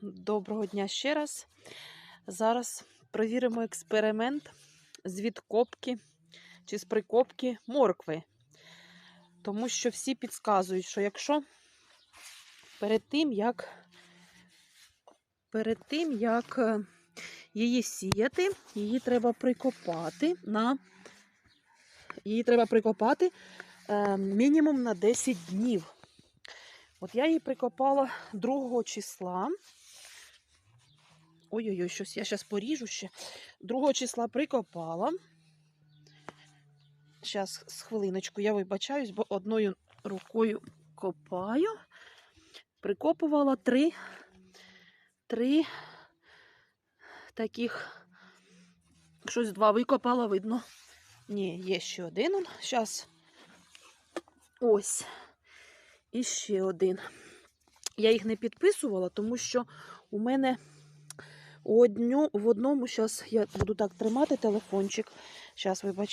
Доброго дня ще раз. Зараз провіримо експеримент з відкопки чи з прикопки моркви. Тому що всі підказують, що якщо перед тим, як перед тим, як е, її сіяти, її треба прикопати на її треба прикопати е, мінімум на 10 днів. От я її прикопала 2 числа. Ой-ой-ой, щось я зараз поріжу ще. 2 числа прикопала. Зараз, з хвилиночку, я вибачаюсь, бо одною рукою копаю. Прикопувала три, три таких, щось два викопала, видно. Ні, є ще один. Зараз. Ось. І ще один. Я їх не підписувала, тому що у мене одню, в одному, зараз я буду так тримати телефончик. Зараз, вибачаю.